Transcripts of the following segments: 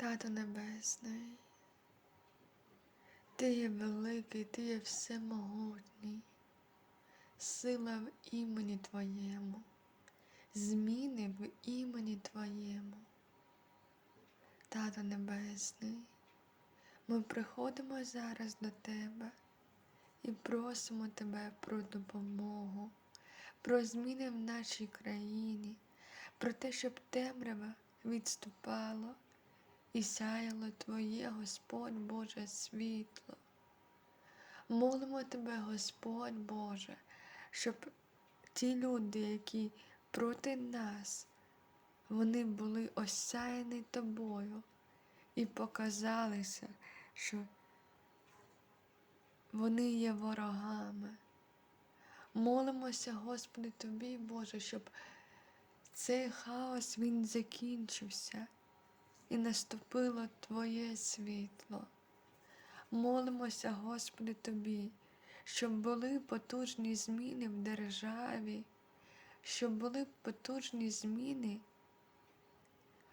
Тато Небесний, Ти є великий, Ти є всемогутній, сила в імені Твоєму, зміни в імені Твоєму. Тато Небесний, ми приходимо зараз до Тебе і просимо Тебе про допомогу, про зміни в нашій країні, про те, щоб темрява відступала і сяяло Твоє Господь Боже світло. Молимо Тебе, Господь Боже, щоб ті люди, які проти нас, вони були осяяні Тобою і показалися, що вони є ворогами. Молимося, Господи, Тобі, Боже, щоб цей хаос він закінчився і наступило Твоє світло. Молимося, Господи, Тобі, щоб були потужні зміни в державі, щоб були потужні зміни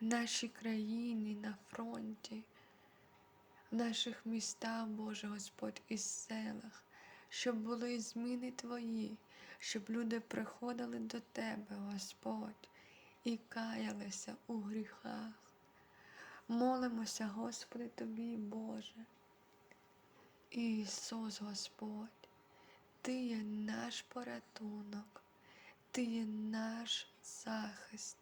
в нашій країні, на фронті, в наших містах, Боже Господь, і селах, щоб були зміни Твої, щоб люди приходили до Тебе, Господь, і каялися у гріхах. Молимося, Господи, Тобі, Боже. Ісус Господь, Ти є наш порятунок, Ти є наш захист.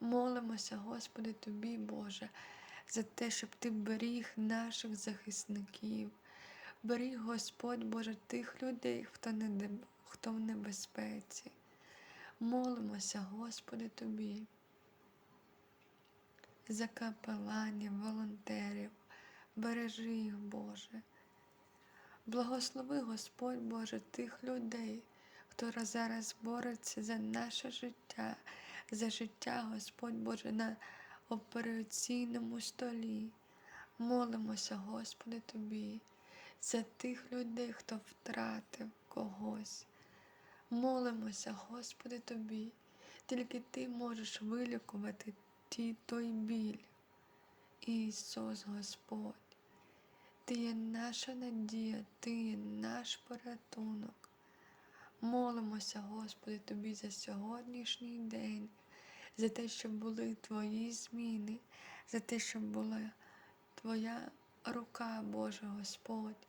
Молимося, Господи, Тобі, Боже, за те, щоб Ти беріг наших захисників, беріг, Господь Боже, тих людей, хто, не, хто в небезпеці. Молимося, Господи, Тобі за капеланів, волонтерів, бережи їх, Боже. Благослови Господь Боже тих людей, хто зараз бореться за наше життя, за життя, Господь Боже, на операційному столі. Молимося, Господи, Тобі, за тих людей, хто втратив когось. Молимося, Господи, Тобі, тільки Ти можеш вилікувати ті, той біль. Ісус Господь, Ти є наша надія, Ти є наш порятунок. Молимося, Господи, Тобі за сьогоднішній день, за те, щоб були Твої зміни, за те, щоб була Твоя рука, Боже Господь,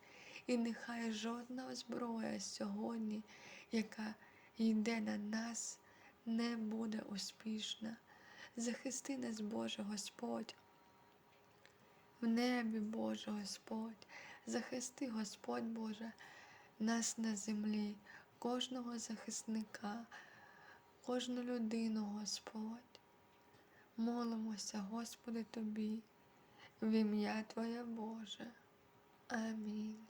і нехай жодна зброя сьогодні, яка йде на нас, не буде успішна. Захисти нас, Боже Господь. В небі, Боже Господь, захисти, Господь Боже, нас на землі, кожного захисника, кожну людину, Господь. Молимося, Господи, Тобі, в ім'я Твоє Боже. Амінь.